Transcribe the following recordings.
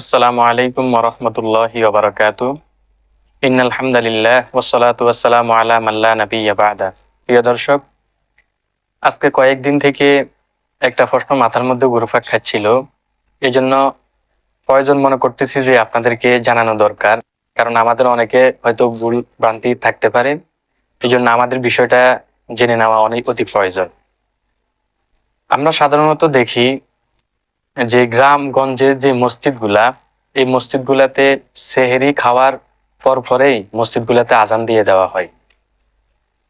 আসসালামু আলাইকুম ওরহমতুল্লাহি ওয়াসসালামু আলা মাল্লা বাদা। প্রিয় দর্শক, আজকে কয়েকদিন থেকে একটা প্রশ্ন মাথার মধ্যে খাচ্ছিল। এই জন্য প্রয়োজন মনে করতেছি যে আপনাদেরকে জানানো দরকার। কারণ আমাদের অনেকে হয়তো ভুল ভ্রান্তি থাকতে পারে। এই জন্য আমাদের বিষয়টা জেনে নেওয়া অনেক অতি প্রয়োজন। আমরা সাধারণত দেখি যে গ্রামগঞ্জের যে মসজিদগুলা, এই মসজিদগুলাতে সেহেরি খাওয়ার পর পরেই মসজিদগুলাতে আজান দিয়ে দেওয়া হয়।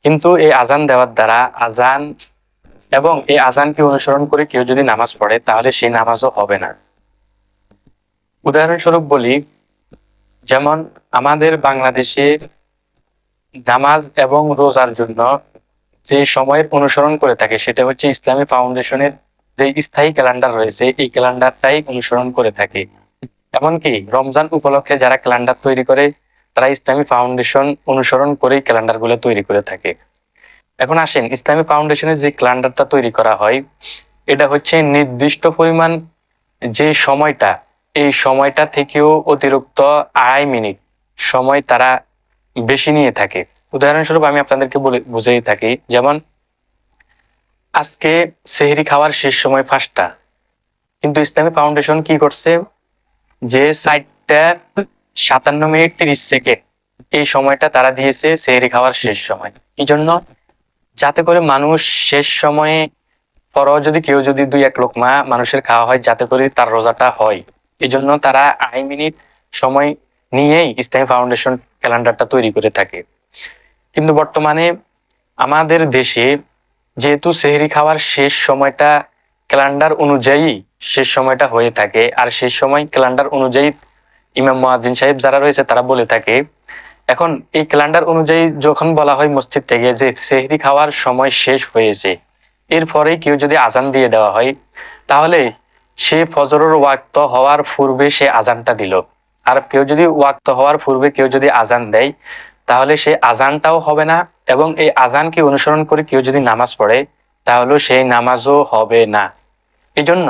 কিন্তু এই আজান দেওয়ার দ্বারা আজান এবং এই আজানকে অনুসরণ করে কেউ যদি নামাজ পড়ে, তাহলে সেই নামাজও হবে না। উদাহরণস্বরূপ বলি, যেমন আমাদের বাংলাদেশে নামাজ এবং রোজার জন্য যে সময়ের অনুসরণ করে থাকে, সেটা হচ্ছে ইসলামী ফাউন্ডেশনের যে স্থায়ী ক্যালেন্ডার রয়েছে, এই ক্যালেন্ডারটাই অনুসরণ করে থাকে। এমনকি রমজান উপলক্ষে যারা ক্যালেন্ডার তৈরি করে, তারা ইসলামী ফাউন্ডেশন অনুসরণ করেই ক্যালেন্ডারগুলো তৈরি করে থাকে। এখন আসেন, ইসলামী ফাউন্ডেশনের যে ক্যালেন্ডারটা তৈরি করা হয়, এটা হচ্ছে নির্দিষ্ট পরিমাণ যে সময়টা, এই সময়টা থেকেও অতিরিক্ত আড়াই মিনিট সময় তারা বেশি নিয়ে থাকে। উদাহরণস্বরূপ আমি আপনাদেরকে বলে বুঝেই থাকি, যেমন আজকে সেহরি খাওয়ার শেষ সময় ফার্স্টটা কিন্তু ইসলামী ফাউন্ডেশন কি করছে? যে সাইটটা সাতান্ন মিনিট তিরিশ সেকেন্ড, এই সময়টা তারা দিয়েছে সেহরি খাওয়ার শেষ সময়। এই জন্য যাতে করে মানুষ শেষ সময়ে পরও যদি কেউ যদি দুই এক লোকমা মানুষের খাওয়া হয়, যাতে করে তার রোজাটা হয়। এই জন্য তারা আড়াই মিনিট সময় নিয়েই ইসলামী ফাউন্ডেশন ক্যালেন্ডারটা তৈরি করে থাকে। কিন্তু বর্তমানে আমাদের দেশে যেহেতু সেহরি খাওয়ার শেষ সময়টা ক্যালেন্ডার অনুযায়ী শেষ সময়টা হয়ে থাকে, আর শেষ সময় ক্যালেন্ডার অনুযায়ী ইমাম মুয়াজ্জিন সাহেব যারা রয়েছে তারা বলে থাকে, এখন এই ক্যালেন্ডার অনুযায়ী যখন বলা হয় মসজিদ থেকে যে সেহরি খাওয়ার সময় শেষ হয়েছে এরপরেই কেউ যদি আজান দিয়ে দেওয়া হয়, তাহলে সে ফজরের ওয়াক্ত হওয়ার পূর্বে সে আজানটা দিল। আর কেউ যদি ওয়াক্ত হওয়ার পূর্বে কেউ যদি আজান দেয়, তাহলে সে আজানটাও হবে না এবং এই আজানকে অনুসরণ করে কেউ যদি নামাজ পড়ে, তাহলে সেই নামাজও হবে না। এই জন্য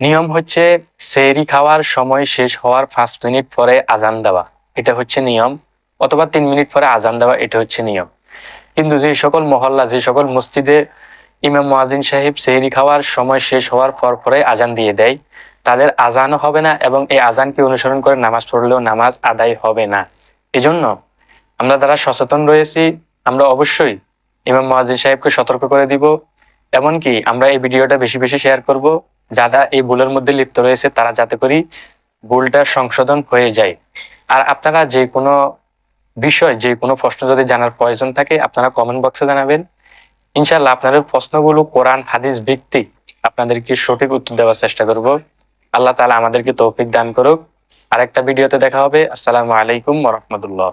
নিয়ম হচ্ছে সেহরি খাওয়ার সময় শেষ হওয়ার পাঁচ মিনিট পরে আজান দেওয়া। এটা হচ্ছে নিয়ম, অথবা তিন মিনিট পরে আজান দেওয়া, এটা হচ্ছে নিয়ম। কিন্তু যে সকল মহল্লা, যে সকল মসজিদে ইমাম মুয়াজিন সাহেব সেহরি খাওয়ার সময় শেষ হওয়ার পর পরে আজান দিয়ে দেয়, তাদের আজানও হবে না এবং এই আজানকে অনুসরণ করে নামাজ পড়লেও নামাজ আদায় হবে না। এজন্য আমরা যারা সচেতন রয়েছি, আমরা অবশ্যই ইমাম মহাজিন সাহেবকে সতর্ক করে দিব। এমনকি আমরা এই ভিডিওটা বেশি বেশি শেয়ার করব, যারা এই ভুলের মধ্যে লিপ্ত রয়েছে, তারা যাতে করি ভুলটা সংশোধন হয়ে যায়। আর আপনারা যে কোনো বিষয়, যে কোনো প্রশ্ন যদি জানার প্রয়োজন থাকে, আপনারা কমেন্ট বক্সে জানাবেন। ইনশাল্লাহ আপনাদের প্রশ্নগুলো কোরআন, হাদিস ভিত্তিক আপনাদেরকে সঠিক উত্তর দেওয়ার চেষ্টা করব। আল্লাহ তালা আমাদেরকে তৌফিক দান করুক। আরেকটা ভিডিওতে দেখা হবে। আসসালামু আলাইকুম রহমতুল্লাহ।